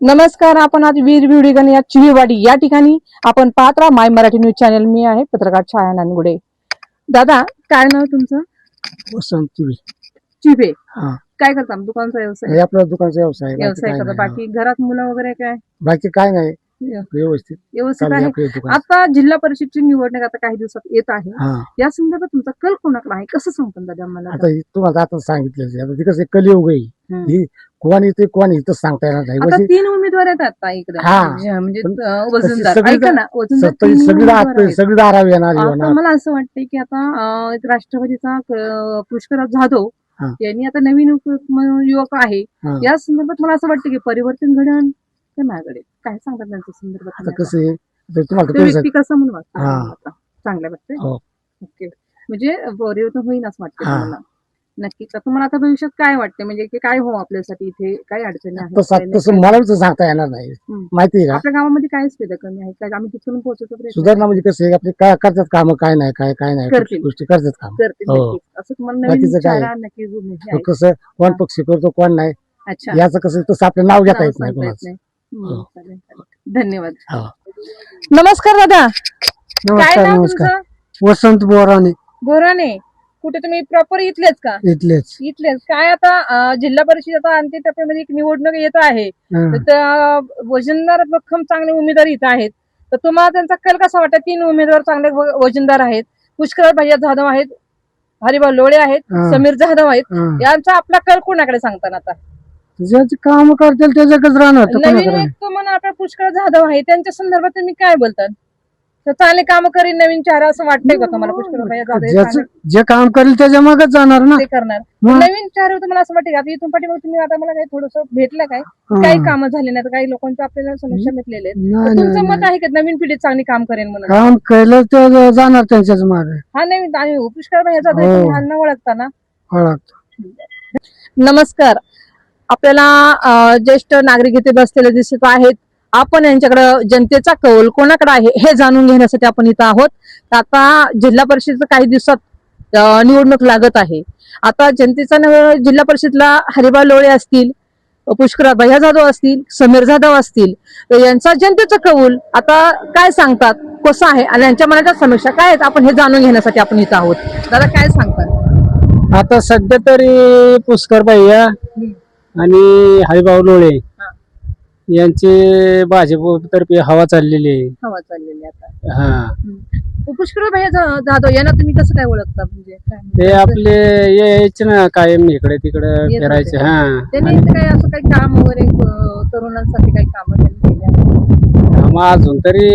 नमस्कार आपण आज वीर बिवडीगण या चिवीवाडी या ठिकाणी आपण पाहत राहा माय मराठी न्यूज चॅनल. मी आहे पत्रकार छाया नानगुडे. दादा काय नाव तुमचं? वसंत चिवे. हा. काय करता? दुकानचा व्यवसाय? हे आपला दुकानचा व्यवसाय आहे. बाकी व्यवसाय काय करता. नाही. बाकी घरात मुलं वगैरे काय. बाकी काय नाही. व्यवस्थित. आहे. आता जिल्हा परिषदची निवडणूक आता काही दिवसात येत आहे. हा. या संदर्भात तुमचा कल कोणाकडे आहे? कसं सांगता दादा मला? आता हे तुम्हाला आता सांगितलं आता ते कसं आहे, कलियुग आहे. हम्म. ही कोण येते कोण सांगता येणार नाही. आता म्हणजे तीन उमेदवार आहेत आता इकडे. हा. म्हणजे पण अं, वजनदार सगळी- ऐका ना वजनदार सगळी तीन सगळी उमेदवार दार- आहेत. सगळी दारावी येणार आता येणार मला असं वाटतंय की आता अं, एक राष्ट्रवादीचा पुष्कराज जाधव हा. यांनी आता नवीन युवक म- युवक आहे. हा. या संदर्भात मला असं वाटतं की परिवर्तन घडण नाही घडेल काय सांगतात त्यांच्या संदर्भात आता कसं आहे आता तुम्हाला तो तर कसं व्यक्ती कसा म्हणून वाटतो हा. तुम्हाला आता? चांगल्या वाटतंय हो. ओके म्हणजे परिवर्तन होईल असं वाटतं हा. तुम्हाला नक्कीच तर तुम्हाला आता भविष्यात काय वाटतं म्हणजे की काय हो आपल्यासाठी इथे काय अडचणी आहेत तसं काय तसं नाही? मला बी सांगता येणार नाही हम्म. माहिती आहे का आपल्या गावामध्ये काय सुविधा कमी आहे काय आम्ही तिथून पोहोचतो प्रयत्न सुधारणा म्हणजे कसं आहे आपले काय करतात काम काय नाही काय काय नाही करतील. गोष्टी करतात काम करते हो. नक्कीच. असं तुम्हाला नवीन बाकीचं काय? विचारा नक्कीच उमेद तो आहे. कसं कोण पक्षी करतो कोण नाही अच्छा याचं कसं तसं आपलं नाव घेता नाव येत नाही सांगता येत कोणाचं नाही. हो. चालेल, चालेल. धन्यवाद. हो. नमस्कार दादा. काय नमस्कार नाव नमस्कार. तुमचं वसंत बोराने. बोराने. कुठे तुम्ही प्रॉपर इथलेच का? इथलेच. इथलेच. काय आता अं, जिल्हा परिषद आता अंतिम टप्प्यामध्ये एक निवडणूक येत आहे. हं. तर त्या वजनदार भक्कम चांगले उमेदवार इथं आहेत. तर तुम्हाला त्यांचा कल कसा वाटतं तीन उमेदवार चांगले व- वजनदार आहेत. पुष्कर भैया जाधव आहेत. हरिभाऊ लोळे आहेत. हा. समीर जाधव आहेत. हं. यांचा आपला कल कोणाकडे सांगताना आता? ज्याचे काम करतील त्याच्याकडेच राहणार तर नवीन कोणाकडे? व्यक्ती म्हणून आपला पुष्कळ जाधव आहे. त्यांच्या संदर्भात तुम्ही काय बोलतात? तर चांगले काम करीन नवीन चेहरा असं वाटतंय का तुम्हाला? पुष्कळ भैया जाधव हे ज्याचं चांगले जे काम करेल त्याच्या मागच जाणार ना. ते करणार. मग? नवीन चेहरा तुम्हाला असं वाटतं का? आता इथून पाठीमागे तुम्ही आता मला काही थोडस भेटलं काय? हं. काही कामं झाली नाही काही लोकांच्या आपल्याला समस्या भेटलेल्या आहेत. नाही, तर तुमचं नाही, मत आहे का? नवीन पिढी चांगली काम करेन म्हणून? काम केलं तर जाणार त्यांच्याच मागे. हा नवीन आणि पुष्कळ भैया जाधव हो. तुम्ही ह्यांना ओळखताना ओळख नमस्कार. आपल्याला ज्येष्ठ नागरिक इथे बसलेले दिसत आहेत. आपण यांच्याकडे जनतेचा कौल कोणाकडे आहे हे जाणून घेण्यासाठी आपण इथं आहोत. आता जिल्हा परिषदेचं काही दिवसात निवडणूक लागत आहे. आता जनतेचा जिल्हा परिषदला हरिभाऊ लोळे असतील पुष्करा भैया जाधव असतील समीर जाधव असतील तर यांचा जनतेचा कौल आता काय सांगतात कसं आहे आणि यांच्या मनाच्या समीक्षा काय आहेत आपण हे जाणून घेण्यासाठी आपण इथं आहोत. दादा काय सांगतात? आता सध्या तरी पुष्कर भैया आणि हरिभाऊ लोळे. यांचे भाजपतर्फे हवा चाललेली आहे. हवा चाललेली आता. हा. पुष्कळ भैया जा- जाधव यांना तुम्ही कसं काय ओळखता? म्हणजे काय ते? आपले यायचे ना कायम इकडे तिकडे येत फिरायचे. होते. हा. त्यांनी इथं काय असं काही काम वगैरे अं, तरुणांसाठी काही काम त्यांनी केली मग अजून तरी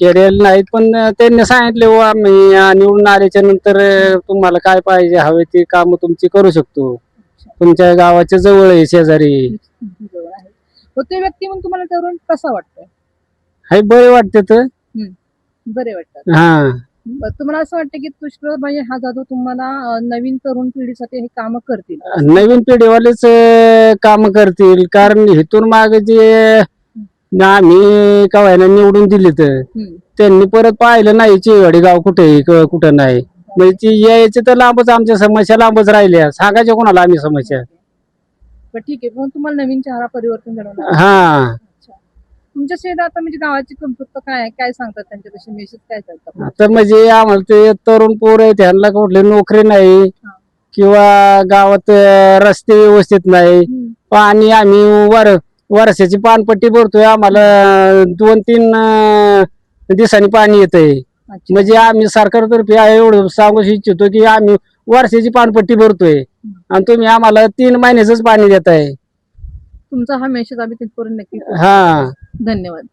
केलेलं नाहीत पण त्यांनी सांगितले व आम्ही निवडून आल्याच्यानंतर तुम्हाला काय पाहिजे हवे ती काम तुमची करू शकतो. तुमच्या गावाच्या जवळ आहे शेजारी. जवळ आहे. मग ते व्यक्ती म्हणून तुम्हाला तरुण कसा वाटतंय? हाय बरे वाटते तर. बरे वाटतात. हा. बरं, तुम्हाला असं वाटतं की पुष्कळ भाई हा जाधव तुम्हाला अं, नवीन तरुण पिढीसाठी हे काम करतील? नवीन पिढीवालेच काम करतील. कारण इथून मागे जे आम्ही कवायला निवडून दिली तर हम्म. त्यांनी परत पाहिलं नाही चिवडी गाव कुठे आहे, क- कुठं नाही. म्हणजे ती यायचे तर लांबच आमच्या समस्या लांबच राहिल्या सांगायच्या कोणाला आम्ही समस्या? बरं ठीक आहे. पण तुम्हाला नवीन चेहरा परिवर्तन घडवणार हा. तुमच्या शेतात आता म्हणजे गावाची कमतरता काय आहे? काय सांगतात त्यांच्यापाशी? मेसेज काय तर म्हणजे आम्हाला ते तरुण पोर आहे त्यांना कुठली नोकरी नाही किंवा गावात अं, रस्ते व्यवस्थित नाही. पाणी आम्ही वर वर्षाची पानपट्टी भरतोय. आम्हाला दोन तीन अं, दिवसांनी पाणी येतंय. अच्छा. म्हणजे आम्ही सरकारतर्फे एवढं सांगू इच्छितो की आम्ही वर्षाची पानपट्टी भरतोय. आणि तुम्ही आम्हाला तीन महिन्याच पाणी देताय. तुमचा हा मेसेज आम्ही तिथपर्यंत नक्की हा. धन्यवाद.